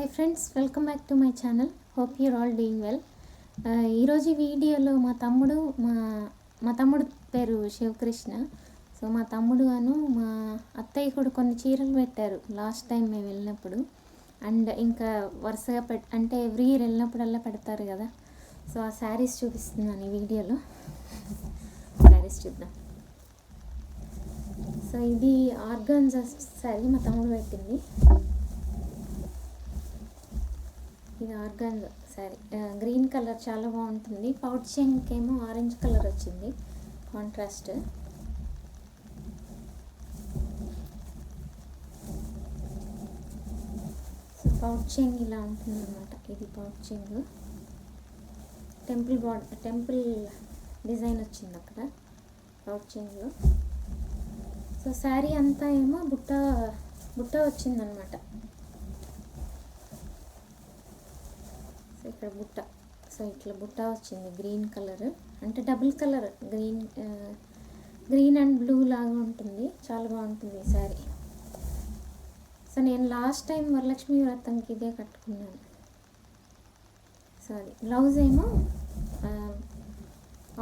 Hi friends welcome back to my channel hope you're all doing well ఈరోజు వీడియోలో మా తమ్ముడు మా మా తమ్ముడు పేరు శివకృష్ణ. సో మా తమ్ముడు అను మా అత్తయ్య కూడా కొన్ని చీరలు పెట్టారు లాస్ట్ టైం మేము వెళ్ళినప్పుడు. అండ్ ఇంకా వరుసగా పెట్ అంటే ఎవ్రీ ఇయర్ వెళ్ళినప్పుడల్లా పెడతారు కదా. సో ఆ శారీస్ చూపిస్తున్నాను ఈ వీడియోలో. శారీస్ చూద్దాం. సో ఇది ఆర్గాన్జా శారీ మా తమ్ముడు పెట్టింది. ఇది ఆర్గాన్ సారీ గ్రీన్ కలర్ చాలా బాగుంటుంది. పౌచ్ చెంక్ ఏమో ఆరెంజ్ కలర్ వచ్చింది. కాంట్రాస్ట్. సో పౌచ్ చెంగ్ ఇలా ఉంటుంది అనమాట ఇది pouching temple border temple design వచ్చింది అక్కడ పౌచ్ సో శారీ అంతా ఏమో బుట్ట బుట్ట వచ్చిందనమాట సో ఇక్కడ బుట్ట. సో ఇట్లా బుట్ట వచ్చింది గ్రీన్ కలర్. అంటే double colour green green and blue లాగా ఉంటుంది. చాలా బాగుంటుంది ఈ శారీ. సో నేను లాస్ట్ టైం వరలక్ష్మి వ్రతంకి ఇదే కట్టుకున్నాను. సో అది. బ్లౌజ్ ఏమో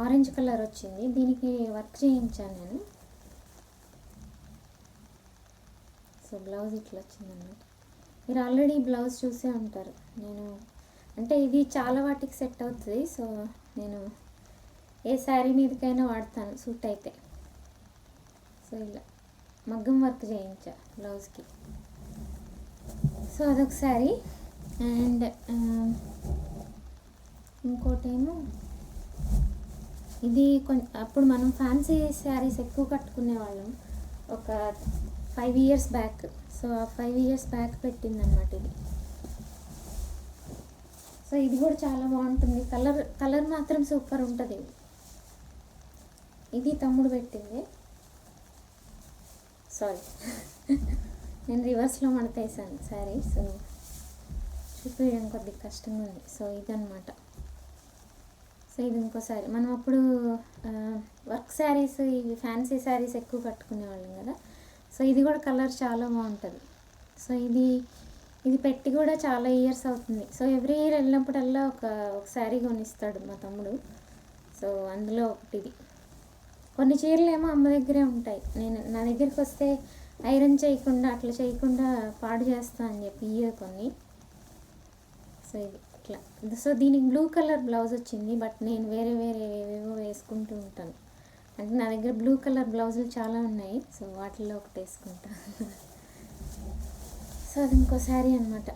ఆరెంజ్ కలర్ వచ్చింది. దీనికి వర్క్ చేయించాను నేను. సో బ్లౌజ్ ఇట్లా వచ్చిందన్నమాట. మీరు ఆల్రెడీ బ్లౌజ్ చూసే ఉంటారు. నేను అంటే ఇది చాలా వాటికి సెట్ అవుతుంది. సో నేను ఏ శారీ మీదకైనా వాడతాను సూట్ అయితే. సో ఇలా మగ్గం వర్క్ చేయించా బ్లౌజ్కి సో అదొక శారీ అండ్ ఇంకోటేమో ఇది కొంచెం అప్పుడు మనం ఫ్యాన్సీ శారీస్ ఎక్కువ కట్టుకునే వాళ్ళం. ఒక ఫైవ్ ఇయర్స్ బ్యాక్ సో ఆ ఫైవ్ ఇయర్స్ బ్యాక్ పెట్టిందనమాట ఇది. సో ఇది కూడా చాలా బాగుంటుంది. కలర్ కలర్ మాత్రం సూపర్ ఉంటుంది. ఇది ఇది తమ్ముడు పెట్టింది. సారీ. నేను రివర్స్లో మడతేసాను సారీ. సో చూపించడం కొద్దిగా కష్టంగా ఉంది. సో ఇదనమాట సో ఇది ఇంకోసారి మనం అప్పుడు వర్క్ శారీస్ ఇవి ఫ్యాన్సీ శారీస్ ఎక్కువ కట్టుకునేవాళ్ళం కదా. సో ఇది కూడా కలర్ చాలా బాగుంటుంది. సో ఇది ఇది పెట్టి కూడా చాలా ఇయర్స్ అవుతుంది. సో ఎవ్రీ ఇయర్ వెళ్ళినప్పుడల్లా ఒక ఒక శారీ కొనిస్తాడు మా తమ్ముడు. సో అందులో ఒకటి ఇది కొన్ని చీరలు ఏమో అమ్మ దగ్గరే ఉంటాయి. నేను నా దగ్గరికి వస్తే ఐరన్ చేయకుండా అట్లా చేయకుండా పాడు చేస్తా అని చెప్పి ఇయ్య కొన్ని. సో ఇది ఇట్లా. సో దీనికి బ్లూ కలర్ బ్లౌజ్ వచ్చింది బట్ నేను వేరే వేరే ఏవేవో వేసుకుంటూ ఉంటాను. అంటే నా దగ్గర బ్లూ కలర్ బ్లౌజులు చాలా ఉన్నాయి. సో వాటిల్లో ఒకటి వేసుకుంటాను సో అది ఇంకో శారీ అనమాట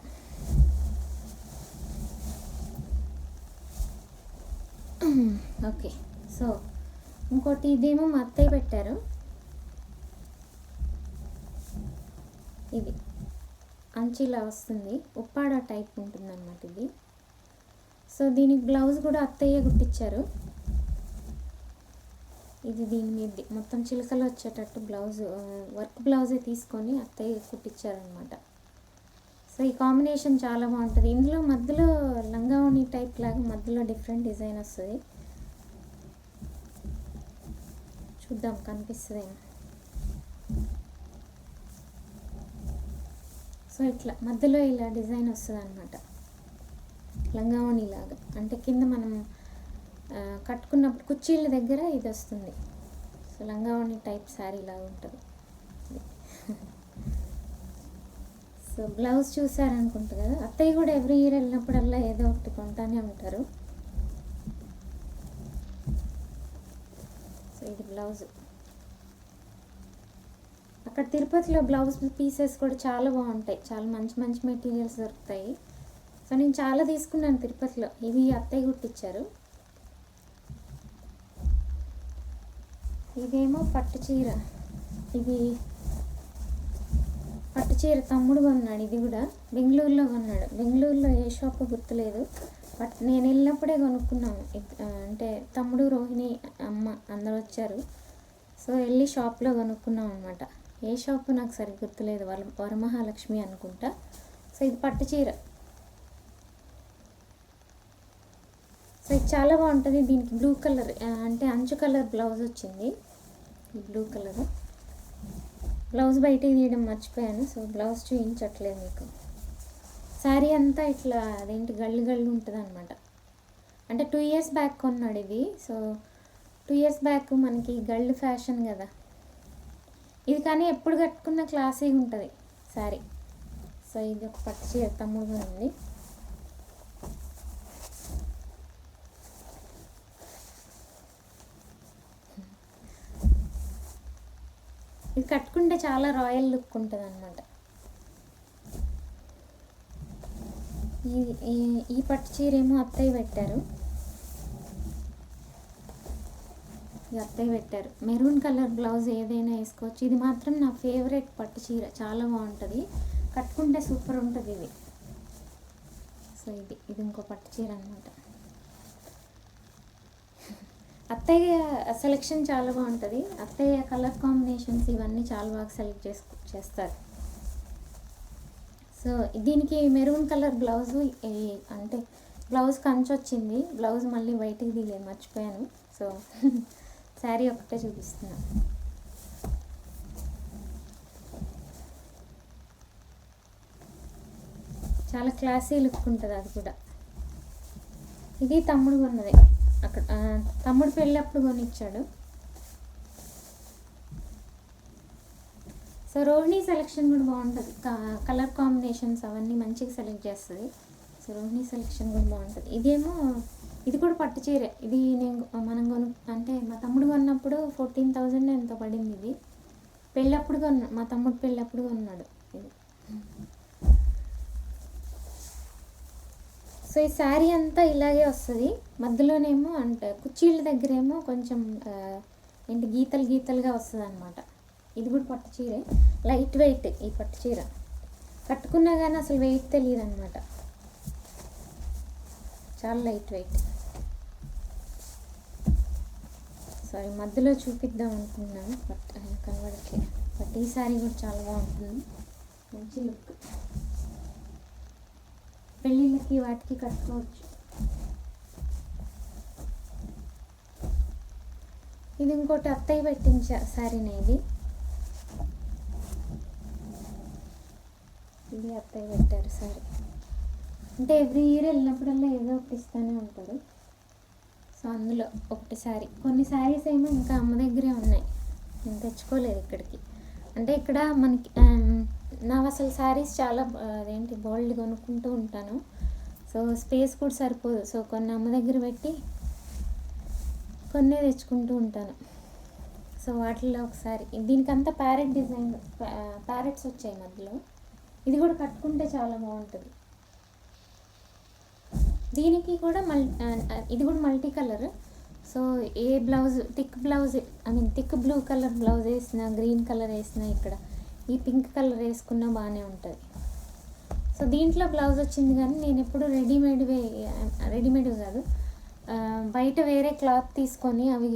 ఓకే. సో ఇంకోటి ఇదేమో మా అత్తయ్య పెట్టారు. ఇది. అంచిలా వస్తుంది. ఉప్పాడ టైప్ ఉంటుంది అనమాట ఇది. సో దీనికి బ్లౌజ్ కూడా అత్తయ్య కుట్టించారు ఇది దీని మీద. మొత్తం చిలకలు వచ్చేటట్టు బ్లౌజ్ వర్క్ బ్లౌజే తీసుకొని అత్తయ్య కుట్టించారనమాట సో ఈ కాంబినేషన్ చాలా బాగుంటుంది. ఇందులో మధ్యలో లంగావణి టైప్ లాగా మధ్యలో డిఫరెంట్ డిజైన్ వస్తుంది. చూద్దాం కనిపిస్తుంది సో ఇట్లా మధ్యలో ఇలా డిజైన్ వస్తుంది అనమాట లంగావణి లాగా. అంటే కింద మనం కట్టుకున్నప్పుడు కుర్చీల దగ్గర ఇది వస్తుంది. సో లంగావణి టైప్ శారీ లాగా ఉంటుంది. సో బ్లౌజ్ చూసారనుకుంటా కదా అత్తయ్య కూడా ఎవ్రీ ఇయర్ వెళ్ళినప్పుడల్లా ఏదో ఒకటి కొంటానే ఉంటారు. సో ఇది బ్లౌజ్. అక్కడ తిరుపతిలో బ్లౌజ్ పీసెస్ కూడా చాలా బాగుంటాయి. చాలా మంచి మంచి మెటీరియల్స్ దొరుకుతాయి. సో నేను చాలా తీసుకున్నాను తిరుపతిలో. ఇవి అత్తయ్య కుట్టించారు ఇదేమో పట్టు చీర. ఇది పట్టు చీర తమ్ముడు కొన్నాడు ఇది కూడా బెంగళూరులో కొన్నాడు. బెంగళూరులో ఏ షాప్ గుర్తులేదు బట్ నేను వెళ్ళినప్పుడే కొనుక్కున్నాము అంటే తమ్ముడు రోహిణి అమ్మ అందరూ వచ్చారు. సో వెళ్ళి షాప్లో కొనుక్కున్నాం అనమాట ఏ షాప్ నాకు సరిగ్గా గుర్తులేదు వాళ్ళ వరమహాలక్ష్మి అనుకుంటా. సో ఇది పట్టు చీర. సో ఇది చాలా బాగుంటుంది దీనికి బ్లూ కలర్ అంటే అంచు కలర్ బ్లౌజ్ వచ్చింది. బ్లూ కలర్ బ్లౌజ్ బయట తీయడం మర్చిపోయాను. సో బ్లౌజ్ చూపించట్లేదు మీకు. శారీ అంతా ఇట్లా అదేంటి గళ్ళు గళ్ళు ఉంటుంది అనమాట అంటే టూ ఇయర్స్ బ్యాక్ కొన్నాడు ఇది సో టూ ఇయర్స్ బ్యాక్ మనకి గళ్ళు ఫ్యాషన్ కదా. ఇది కానీ ఎప్పుడు కట్టుకున్న క్లాసీగా ఉంటుంది శారీ సో ఇది ఒక పట్టు చీర ఉంది. కట్టుకుంటే చాలా రాయల్ లుక్ ఉంటుంది అనమాట ఈ ఈ- ఈ పట్టు చీర ఏమో అత్తయ్య పెట్టారు. ఇది అత్తయ్య పెట్టారు. మెరూన్ కలర్ బ్లౌజ్ ఏదైనా వేసుకోవచ్చు. ఇది మాత్రం నా ఫేవరెట్ పట్టు చీర. చాలా బాగుంటుంది. కట్టుకుంటే సూపర్ ఉంటుంది ఇది. సో ఇది ఇది ఇంకో పట్టు చీర అనమాట అత్తయ్య సెలెక్షన్ చాలా బాగుంటుంది. అత్తయ్య కలర్ కాంబినేషన్స్ ఇవన్నీ చాలా బాగా సెలెక్ట్ చేసుకు చేస్తారు. సో దీనికి మెరూన్ కలర్ బ్లౌజు అంటే బ్లౌజ్ కంచి వచ్చింది బ్లౌజ్ మళ్ళీ బయటికి దిగలేదు మర్చిపోయాను. సో శారీ ఒకటే చూపిస్తున్నా. చాలా క్లాసీ లుక్ ఉంటుంది అది కూడా. ఇది తమ్ముడు కొన్నది. అక్కడ తమ్ముడు పెళ్ళప్పుడు కొనిచ్చాడు. సో రోహిణి సెలెక్షన్ కూడా బాగుంటుంది. కలర్ కాంబినేషన్స్ అవన్నీ మంచిగా సెలెక్ట్ చేస్తుంది. సో రోహిణి సెలెక్షన్ కూడా బాగుంటుంది. ఇదేమో ఇది కూడా పట్టు చీరే. ఇది నేను మనం కొను అంటే మా తమ్ముడు కొన్నప్పుడు ఫోర్టీన్ థౌజండ్ ఎంతో పడింది ఇది. పెళ్ళప్పుడు కొన్నా మా తమ్ముడు పెళ్ళప్పుడు కొన్నాడు ఇది. సో ఈ శారీ అంతా ఇలాగే వస్తుంది. మధ్యలోనేమో అంటే కుర్చీల దగ్గరేమో కొంచెం ఏంటి గీతలు గీతలుగా వస్తుంది అనమాట ఇది కూడా పట్టు చీరే. లైట్ వెయిట్ ఈ పట్టు చీర. కట్టుకున్నా కానీ అసలు వెయిట్ తెలియదు అనమాట చాలా లైట్ వెయిట్. సారీ మధ్యలో చూపిద్దాం అనుకున్నాను బట్ కనబడట్లేదు బట్ ఈ శారీ కూడా చాలా బాగుంటుంది. మంచి లుక్. పెళ్ళిళ్ళకి వాటికి కట్టుకోవచ్చు. ఇది ఇంకోటి అత్తయ్య పెట్టించా సారీ ఇది? ఇది అత్తయ్య పెట్టారు సారీ. అంటే ఎవ్రీ ఇయర్ వెళ్ళినప్పుడల్లా ఏదో ఒకటి ఇస్తూనే ఉంటారు. సో అందులో ఒకటి సారీ. కొన్ని శారీస్ ఏమో ఇంకా అమ్మ దగ్గరే ఉన్నాయి. నేను తెచ్చుకోలేదు ఇక్కడికి. అంటే ఇక్కడ మనకి నా అసలు శారీస్ చాలా అదేంటి బోల్డ్ కొనుక్కుంటూ ఉంటాను. సో స్పేస్ కూడా సరిపోదు. సో కొన్ని అమ్మ దగ్గర పెట్టి కొన్నే తెచ్చుకుంటూ ఉంటాను. సో వాటిల్లో ఒకసారి. దీనికంతా ప్యారెట్ డిజైన్ ప్యారెట్స్ వచ్చాయి మధ్యలో. ఇది కూడా కట్టుకుంటే చాలా బాగుంటుంది. దీనికి కూడా మల్ ఇది కూడా multi colour so a blouse thick blouse I mean thick blue colour blouse వేసిన గ్రీన్ కలర్ వేసిన ఇక్కడ ఈ పింక్ కలర్ వేసుకున్నా బాగానే ఉంటుంది. సో దీంట్లో బ్లౌజ్ వచ్చింది కానీ నేను ఎప్పుడు రెడీమేడ్ వే రెడీమేడ్ కాదు బయట వేరే క్లాత్ తీసుకొని అవి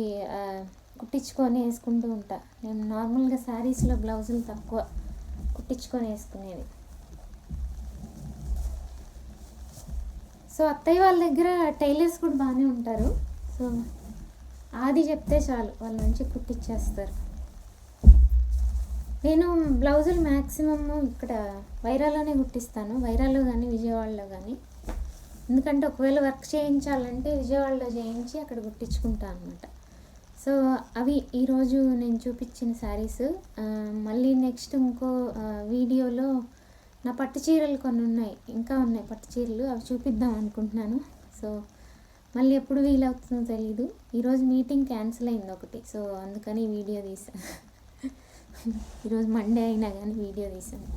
కుట్టించుకొని వేసుకుంటూ ఉంటా. నేను నార్మల్గా శారీస్లో బ్లౌజులు తక్కువ కుట్టించుకొని వేసుకునేది. సో అత్తయ్య వాళ్ళ దగ్గర టైలర్స్ కూడా బాగానే ఉంటారు. సో ఆది చెప్తే చాలు వాళ్ళు మంచి కుట్టించేస్తారు. నేను బ్లౌజులు మ్యాక్సిమమ్ ఇక్కడ వైరాలోనే కుట్టిస్తాను. వైరాలో కానీ విజయవాడలో కానీ. ఎందుకంటే ఒకవేళ వర్క్ చేయించాలంటే విజయవాడలో చేయించి అక్కడ కుట్టించుకుంటాను అనమాట సో అవి ఈరోజు నేను చూపించిన శారీస్. మళ్ళీ నెక్స్ట్ ఇంకో వీడియోలో నా పట్టు చీరలు కొన్ని ఉన్నాయి. ఇంకా ఉన్నాయి పట్టు చీరలు. అవి చూపిద్దాం అనుకుంటున్నాను. సో మళ్ళీ ఎప్పుడు వీలవుతుందో తెలీదు. ఈరోజు మీటింగ్ క్యాన్సిల్ అయింది ఒకటి. సో అందుకని వీడియో తీసాను ఈరోజు మండే అయినా కానీ వీడియో తీసాను.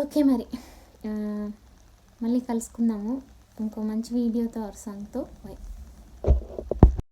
ఓకే మరి. మళ్ళీ కలుసుకుందాము. ఇంకో మంచి వీడియోతో ఆర్ సాంగ్తో బై